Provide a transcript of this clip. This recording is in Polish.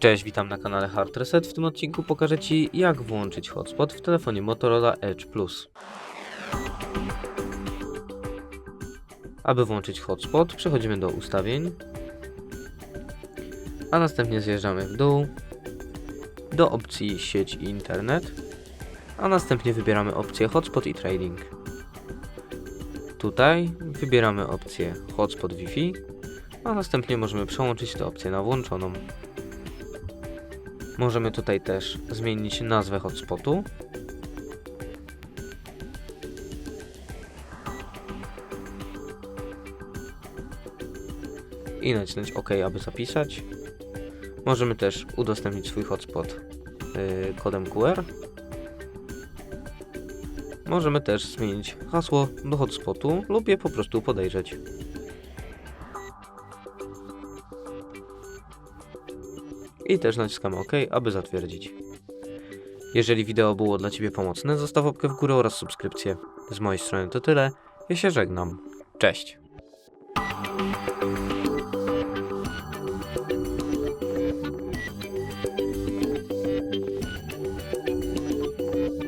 Cześć, witam na kanale Hard Reset. W tym odcinku pokażę Ci jak włączyć hotspot w telefonie Motorola Edge Plus. Aby włączyć hotspot, przechodzimy do ustawień, a następnie zjeżdżamy w dół do opcji sieć i internet, a następnie wybieramy opcję hotspot i trading. Tutaj wybieramy opcję hotspot Wi-Fi, a następnie możemy przełączyć tę opcję na włączoną. Możemy tutaj też zmienić nazwę hotspotu. I nacisnąć OK, aby zapisać. Możemy też udostępnić swój hotspot yy, kodem QR. Możemy też zmienić hasło do hotspotu lub je po prostu podejrzeć. I też naciskamy OK, aby zatwierdzić. Jeżeli wideo było dla Ciebie pomocne, zostaw łapkę w górę oraz subskrypcję. Z mojej strony to tyle. Ja się żegnam. Cześć.